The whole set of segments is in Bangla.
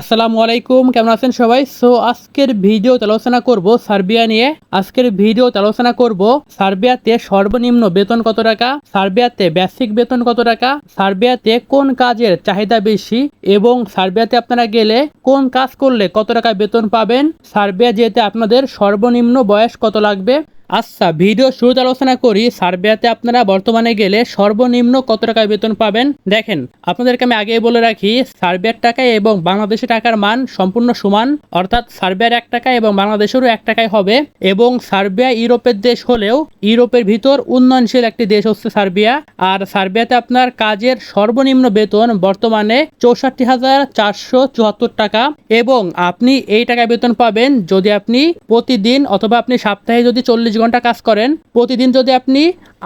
আসসালামু আলাইকুম, কেমন আছেন সবাই? সো আজকের ভিডিও আলোচনা করব সার্বিয়া নিয়ে। আজকের ভিডিও আলোচনা করব সার্বিয়াতে সর্বনিম্ন বেতন কত টাকা, সার্বিয়াতে বেসিক বেতন কত টাকা, সার্বিয়াতে কোন কাজের চাহিদা বেশি, এবং সার্বিয়াতে আপনারা গেলে কোন কাজ করলে কত টাকা বেতন পাবেন, সার্বিয়া যেতে আপনাদের সর্বনিম্ন বয়স কত লাগবে আচ্ছা ভিডিও শুরুতে আলোচনা করি। সার্বিয়াতে আপনারা বর্তমানে গেলে সর্বনিম্ন কত টাকায় বেতন পাবেন? দেখেন, আপনাদেরকে আমি আগেই বলে রাখি, সার্বিয়ার টাকায় এবং বাংলাদেশের টাকার মান সম্পূর্ণ সমান। অর্থাৎ সার্বিয়ার এক টাকা এবং বাংলাদেশেরও এক টাকায় হবে। এবং সার্বিয়া ইউরোপের দেশ হলেও ইউরোপের ভিতর উন্নয়নশীল একটি দেশ হচ্ছে সার্বিয়া। আর সার্বিয়াতে আপনার কাজের সর্বনিম্ন বেতন বর্তমানে চৌষট্টি হাজার চারশো চুয়াত্তর টাকা। এবং আপনি এই টাকায় বেতন পাবেন যদি আপনি প্রতিদিন অথবা আপনি সপ্তাহে যদি চল্লিশ ঘণ্টা কাজ করেন। প্রতিদিন যদি আপনি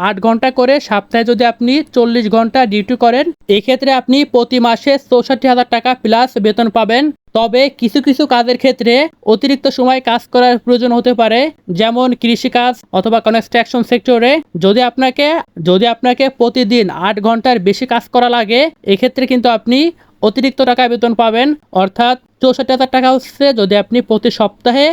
আট ঘণ্টা করে সপ্তাহে যদি আপনি চল্লিশ ঘণ্টা ডিউটি করেন, এক্ষেত্রে আপনি প্রতি মাসে চৌষট্টি হাজার টাকা প্লাস বেতন পাবেন। তবে কিছু কিছু কাজের ক্ষেত্রে অতিরিক্ত সময় কাজ করার প্রয়োজন হতে পারে, যেমন কৃষিকাজ অথবা কনস্ট্রাকশন সেক্টরে যদি আপনাকে যদি আপনাকে প্রতিদিন আট ঘণ্টার বেশি কাজ করা লাগে, এক্ষেত্রে কিন্তু আপনি অতিরিক্ত টাকা বেতন পাবেন। অর্থাৎ চৌষট্টি হাজার টাকা হচ্ছে যদি আপনি প্রতি সপ্তাহে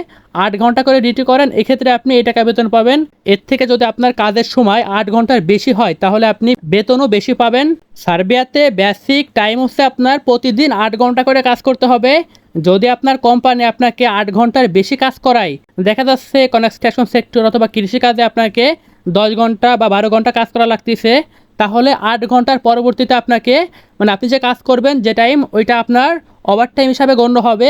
আট ঘণ্টা করে ডিউটি করেন, এক্ষেত্রে আপনি এই টাকা বেতন পাবেন। এর থেকে যদি আপনার কাজের সময় আট ঘণ্টার বেশি হয়, তাহলে আপনি বেতনও বেশি পাবেন। সার্বিয়াতে বেসিক টাইম হচ্ছে আপনার প্রতিদিন আট ঘণ্টা করে কাজ করতে হবে। যদি আপনার কোম্পানি আপনাকে আট ঘণ্টার বেশি কাজ করায়, দেখা যাচ্ছে কনস্ট্রাকশন সেক্টর অথবা কৃষিকাজে আপনাকে দশ ঘণ্টা বা বারো ঘণ্টা কাজ করা লাগতেছে, তাহলে আট ঘণ্টার পরবর্তীতে আপনাকে মানে আপনি যে কাজ করবেন যে টাইম ওইটা আপনার ওভার টাইম হিসাবে গণ্য হবে।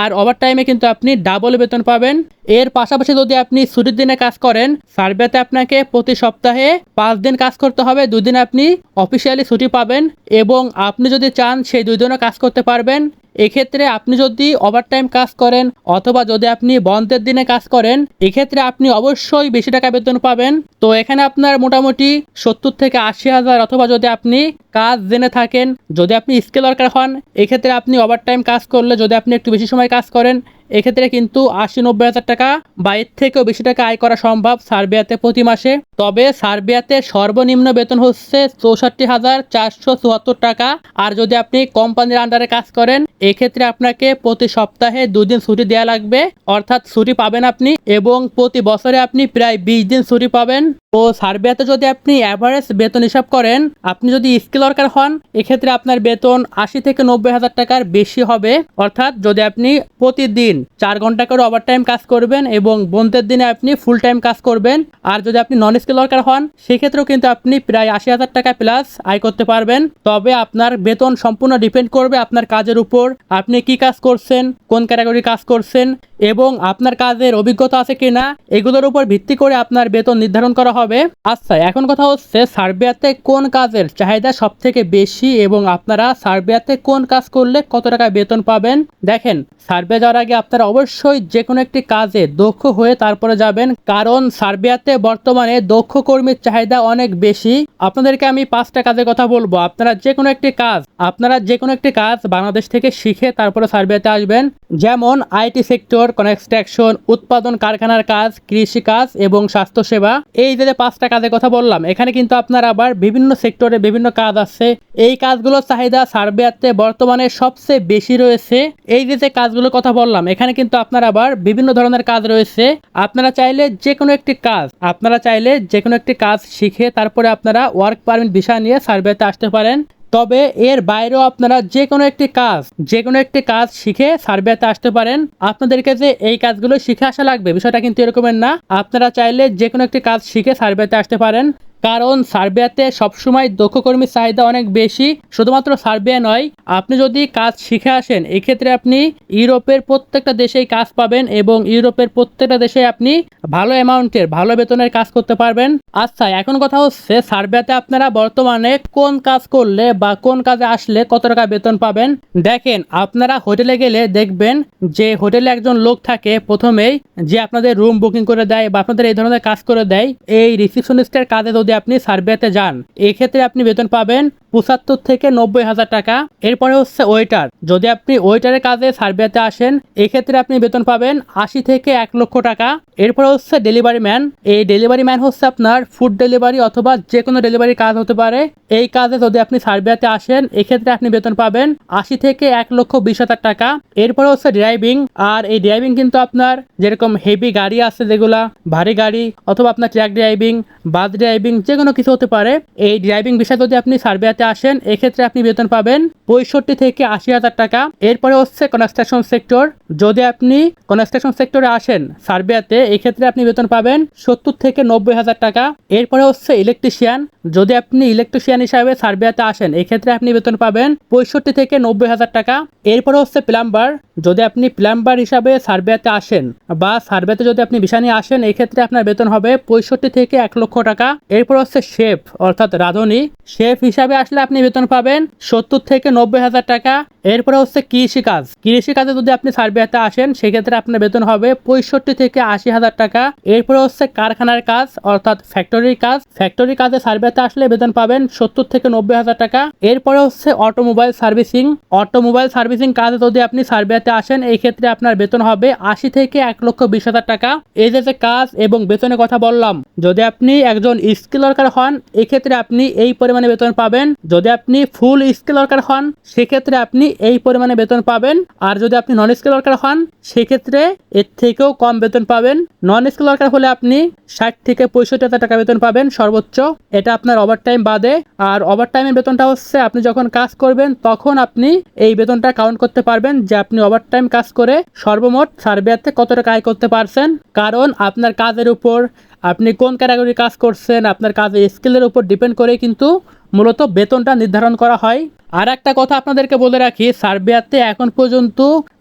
আর ওভার টাইমে কিন্তু আপনি ডাবল বেতন পাবেন। এর পাশাপাশি যদি আপনি ছুটির দিনে কাজ করেন সার্ভেতে আপনাকে প্রতি সপ্তাহে পাঁচ দিন কাজ করতে হবে। দুই দিন আপনি অফিসিয়ালি ছুটি পাবেন এবং আপনি যদি চান সেই দুই দিনও কাজ করতে পারবেন। এক্ষেত্রে আপনি যদি ওভারটাইম কাজ করেন অথবা যদি আপনি বন্ধের দিনে কাজ করেন, এক্ষেত্রে আপনি অবশ্যই বেশি টাকা বেতন পাবেন। তো এখানে আপনার মোটামুটি সত্তর থেকে আশি হাজার অথবা যদি আপনি কাজ জেনে থাকেন, যদি আপনি স্কিল ওয়ার্কার হন, এক্ষেত্রে আপনি ওভার টাইম কাজ করলে যদি আপনি একটু বেশি সময় কাজ করেন, এক্ষেত্রে কিন্তু আশি নব্বই হাজার টাকা বা এর থেকেও বেশি টাকা আয় করা সম্ভব সার্বিয়াতে প্রতি মাসে। তবে সার্বিয়াতে সর্বনিম্ন বেতন হচ্ছে চৌষট্টি হাজার চারশো চুয়াত্তর টাকা। আর যদি আপনি কোম্পানির আন্ডারে কাজ করেন, এক্ষেত্রে আপনাকে প্রতি সপ্তাহে দুদিন ছুটি দেওয়া লাগবে। অর্থাৎ ছুটি পাবেন আপনি এবং প্রতি বছরে আপনি প্রায় বিশ দিন ছুটি পাবেন। ও সার্বিয়াতে যদি আপনি অ্যাভারেজ বেতন হিসাব করেন, আপনি যদি স্কিল ওয়ার্কার হন, এক্ষেত্রে আপনার বেতন আশি থেকে নব্বই হাজার টাকার বেশি হবে। অর্থাৎ যদি আপনি প্রতিদিন চার ঘণ্টা করে ওভারটাইম কাজ করবেন এবং বন্ধের দিনে আপনি ফুল টাইম কাজ করবেন, আর যদি আপনি নন স্কিল ওয়ার্কার হন, সেক্ষেত্রেও কিন্তু আপনি প্রায় আশি হাজার টাকা প্লাস আয় করতে পারবেন। তবে আপনার বেতন সম্পূর্ণ ডিপেন্ড করবে আপনার কাজের উপর, আপনি কি কাজ করছেন, কোন ক্যাটাগরি কাজ করছেন এবং আপনার কাজের অভিজ্ঞতা আছে কিনা, এগুলোর উপর ভিত্তি করে আপনার বেতন নির্ধারণ করা হবে। আচ্ছা এখন কথা হচ্ছে সার্বিয়াতে কোন কাজের চাহিদা সব থেকে বেশি এবং আপনারা সার্বিয়াতে কোন কাজ করলে কত টাকা বেতন পাবেন? দেখেন, সার্বিয়া যাওয়ার আগে আপনারা অবশ্যই যে কোনো একটি কাজে দক্ষ হয়ে তারপরে যাবেন, কারণ সার্বিয়াতে বর্তমানে দক্ষ কর্মীর চাহিদা অনেক বেশি। আপনাদেরকে আমি পাঁচটা কাজের কথা বলব। আপনারা যে কোনো একটি কাজ আপনারা যে কোনো একটি কাজ বাংলাদেশ থেকে শিখে তারপরে সার্ভেতে আসবেন। যেমন আইটি সেক্টর, কনস্ট্রাকশন, উৎপাদন কারখানার কাজ, কৃষি কাজ এবং স্বাস্থ্যসেবা। এই যে পাঁচটা কাজের কথা বললাম, এখানে কিন্তু আপনার আবার বিভিন্ন সেক্টরে বিভিন্ন কাজ আছে। এই কাজগুলোর চাহিদা সার্বিয়াতে বর্তমানে সবচেয়ে বেশি রয়েছে। এই যে যে কাজগুলোর কথা বললাম, এখানে কিন্তু আপনার আবার বিভিন্ন ধরনের কাজ রয়েছে। আপনারা চাইলে যে কোনো একটি কাজ, আপনারা চাইলে যে কোনো একটি কাজ শিখে তারপরে আপনারা ওয়ার্ক পারমিট ভিসা নিয়ে সার্ভেতে আসতে পারেন। তবে এর বাইরেও আপনারা যে কোনো একটি কাজ যে কোনো একটি কাজ শিখে সার্ভেতে আসতে পারেন। আপনাদেরকে যে এই কাজগুলো শিখে আসা লাগবে, বিষয়টা কিন্তু এরকমের না। আপনারা চাইলে যে কোনো একটি কাজ শিখে সার্ভেতে আসতে পারেন। কারণ সার্বিয়াতে সবসময় দক্ষ কর্মীর চাহিদা অনেক বেশি, শুধুমাত্র সার্বিয়া নয়, আপনি যদি কাজ শিখে আসেন, এক্ষেত্রে আপনি ইউরোপের প্রত্যেকটা দেশেই কাজ পাবেন এবং ইউরোপের প্রত্যেকটা দেশে আপনি ভালো অ্যামাউন্টের, ভালো বেতনের কাজ করতে পারবেন। আচ্ছা এখন কথা হচ্ছে সার্বিয়াতে আপনারা বর্তমানে কোন কাজ করলে বা কোন কাজে আসলে কত টাকা বেতন পাবেন? দেখেন, আপনারা হোটেলে গেলে দেখবেন যে হোটেলে একজন লোক থাকে, প্রথমেই যে আপনাদের রুম বুকিং করে দেয় বা আপনাদের এই ধরনের কাজ করে দেয়, এই রিসিপশনিস্টের কাজে যদি আপনি সার্ভেতে যান এক্ষেত্রে আপনি বেতন পাবেন পঁচাত্তর থেকে নব্বই হাজার টাকা। এরপরে হচ্ছে ওয়েটার। যদি আপনি ওয়েটারের কাজে সার্বিয়াতে আসেন, এক্ষেত্রে আপনি বেতন পাবেন আশি থেকে এক লক্ষ টাকা। এরপরে হচ্ছে ডেলিভারি ম্যান। এই ডেলিভারি ম্যান হচ্ছে আপনার ফুড ডেলিভারি অথবা যে কোনো ডেলিভারি কাজ হতে পারে। এই কাজে যদি আপনি সার্বিয়াতে আসেন, এক্ষেত্রে আপনি বেতন পাবেন আশি থেকে এক লক্ষ বিশ হাজার টাকা। এরপরে হচ্ছে ড্রাইভিং। আর এই ড্রাইভিং কিন্তু আপনার যেরকম হেভি গাড়ি আছে যেগুলা, ভারী গাড়ি অথবা আপনার ট্র্যাক ড্রাইভিং, বাস ড্রাইভিং যে কোনো কিছু হতে পারে। এই ড্রাইভিং বিষয়ে যদি আপনি সার্বিয়াতে আসেন, এক্ষেত্রে আপনি বেতন পাবেন পঁয়ষট্টি থেকে আশি হাজার টাকা। এরপরে হচ্ছে কনস্ট্রাকশন সেক্টর যদি আপনি কনস্ট্রাকশন সেক্টরে আসেন সার্বিয়াতে এক্ষেত্রে আপনি বেতন পাবেন সত্তর থেকে নব্বই হাজার টাকা। এরপরে হচ্ছে ইলেকট্রিশিয়ান যদি আপনি ইলেকট্রিশিয়ান হিসাবে সার্বিয়াতে আসেন এক্ষেত্রে আপনি বেতন পাবেন পঁয়ষট্টি থেকে নব্বই হাজার টাকা। এরপরে হচ্ছে প্লাম্বার যদি আপনি প্লাম্বার হিসাবে সার্বিয়াতে আসেন বা সার্বিয়াতে যদি আপনি ভিসা নিয়ে আসেন, এই ক্ষেত্রে আপনার বেতন হবে পঁয়ষট্টি থেকে এক লক্ষ টাকা। এরপর হচ্ছে শেফ অর্থাৎ রাঁধুনি। শেফ হিসাবে আসলে আপনি বেতন পাবেন সত্তর থেকে নব্বই হাজার টাকা। এরপরে হচ্ছে কৃষি কাজ কৃষি কাজে যদি আপনি সার্বিয়াতে আসেন, সেক্ষেত্রে আপনার বেতন হবে পঁয়ষট্টি থেকে আশি হাজার টাকা। এরপরে হচ্ছে কারখানার কাজ, অর্থাৎ ফ্যাক্টরির কাজ। ফ্যাক্টরি কাজে সার্বিয়াতে আসলে বেতন পাবেন সত্তর থেকে নব্বই হাজার টাকা। এরপরে হচ্ছে অটোমোবাইল সার্ভিসিং। অটোমোবাইল সার্ভিসিং কাজে যদি আপনি সার্বিয়াতে আসেন, এই ক্ষেত্রে আপনার বেতন হবে আশি থেকে এক লক্ষ বিশ হাজার টাকা। এই যে কাজ এবং বেতনের কথা বললাম, যদি আপনি একজন স্কিল ওয়ার্কার হন, এক্ষেত্রে আপনি এই পরিমাণে বেতন পাবেন। যদি আপনি ফুল স্কিল ওয়ার্কার হন, সেক্ষেত্রে আপনি এই পরিমাণে বেতন পাবেন। আর যদি আপনি নন স্কিল ওয়ার্কার হন, সেক্ষেত্রে এর থেকেও কম বেতন পাবেন। নন স্কিল ওয়ার্কার হলে আপনি ষাট থেকে পঁয়ষট্টি হাজার টাকা বেতন পাবেন সর্বোচ্চ। এটা আপনার ওভার টাইম বাদে। আর ওভার টাইমের বেতনটা হচ্ছে, আপনি যখন কাজ করবেন, তখন আপনি এই বেতনটা কাউন্ট করতে পারবেন যে আপনি ওভার টাইম কাজ করে সর্বমোট সার্বিয়াতে কত টাকা আয় করতে পারছেন। কারণ আপনার কাজের উপর, আপনি কোন ক্যাটাগরি কাজ করছেন, আপনার কাজের স্কিলের উপর ডিপেন্ড করে কিন্তু মূলত বেতনটা নির্ধারণ করা হয়। আর একটা কথা আপনাদেরকে বলে রাখি, সার্বিয়াতে এখন পর্যন্ত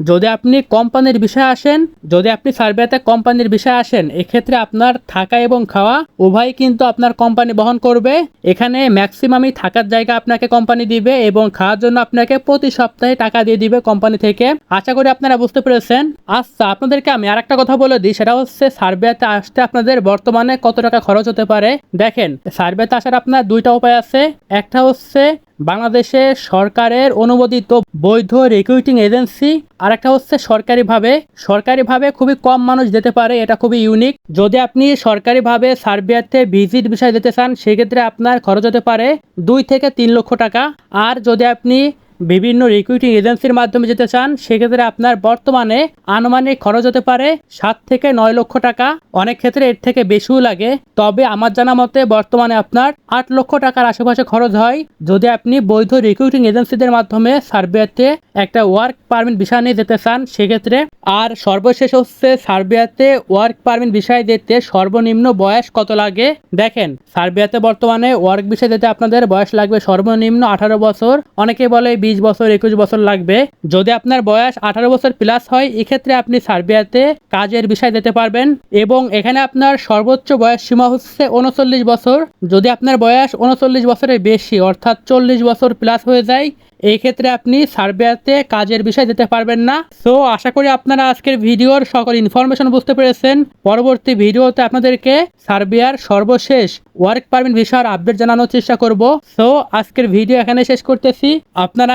যদি আপনি কোম্পানির বিষয়ে আসেন, যদি আপনি সার্বিয়াতে কোম্পানির বিষয়ে আসেন, এক্ষেত্রে আপনার থাকা এবং খাওয়া উভয় কিন্তু আপনার কোম্পানি বহন করবে। এখানে ম্যাক্সিমামই থাকার জায়গা আপনাকে কোম্পানি দিবে এবং খাওয়ার জন্য আপনাকে প্রতি সপ্তাহে টাকা দিয়ে দিবে কোম্পানি থেকে। আশা করি আপনারা বুঝতে পেরেছেন। আচ্ছা আপনাদেরকে আমি আর একটা কথা বলে দিই, সেটা হচ্ছে সার্বিয়াতে আসতে আপনাদের বর্তমানে কত টাকা খরচ হতে পারে? দেখেন, সার্বিয়াতে আসার আপনার দুইটা উপায় আছে। একটা হচ্ছে বাংলাদেশে সরকারের অনুমোদিত বৈধ রিক্রুটিং এজেন্সি আর একটা হচ্ছে সরকারিভাবে। সরকারিভাবে খুবই কম মানুষ যেতে পারে, এটা খুবই ইউনিক যদি আপনি সরকারিভাবে সার্বিয়াতে ভিজিট বিষয় যেতে চান, সেক্ষেত্রে আপনার খরচ হতে পারে দুই থেকে তিন লক্ষ টাকা। আর যদি আপনি বিভিন্ন রিক্রুটিং এজেন্সির মাধ্যমে যেতে চান, সেক্ষেত্রে আপনার বর্তমানে আনুমানিক খরচ হতে পারে সাত থেকে নয় লক্ষ টাকা। অনেক ক্ষেত্রে এর থেকে বেশিও লাগে। তবে আমার জানা মতে বর্তমানে আপনার আট লক্ষ টাকার আশেপাশে খরচ হয়। যদি আপনি বৈধ রিক্রুটিং এজেন্সিদের মাধ্যমে সার্বিয়াতে একটা ওয়ার্ক পারমিট বিষয় নিয়ে যেতে চান, সেক্ষেত্রে আর সর্বশেষ হচ্ছে সার্বিয়াতে ওয়ার্ক পারমিট বিষয় যেতে সর্বনিম্ন বয়স কত লাগে? দেখেন, সার্বিয়াতে বর্তমানে ওয়ার্ক বিষয় যেতে আপনাদের বয়স লাগবে সর্বনিম্ন আঠারো বছর। অনেকে বলে বিশ বছর, একুশ বছর লাগবে। যদি আপনার বয়স আঠারো বছর প্লাস হয়, এক্ষেত্রে আপনি সার্বিয়াতে কাজের বিষয় যেতে পারবেন। এবং এখানে আপনার সর্বোচ্চ বয়স সীমা হচ্ছে উনচল্লিশ বছর। যদি আপনার বয়স উনচল্লিশ বছরের বেশি, অর্থাৎ চল্লিশ বছর প্লাস হয়ে যায় এই ক্ষেত্রে আপনি সার্বিয়াতে কাজের বিষয় যেতে পারবেন না। সো আশা করি আপনারা আজকের ভিডিওর সকল ইনফরমেশন বুঝতে পেরেছেন। পরবর্তী ভিডিওতে আপনাদেরকে সার্বিয়ার সর্বশেষ ওয়ার্ক পারমিট ভিসার আপডেট জানানোর চেষ্টা করব। সো আজকের ভিডিও এখানে শেষ করতেছি। আপনারা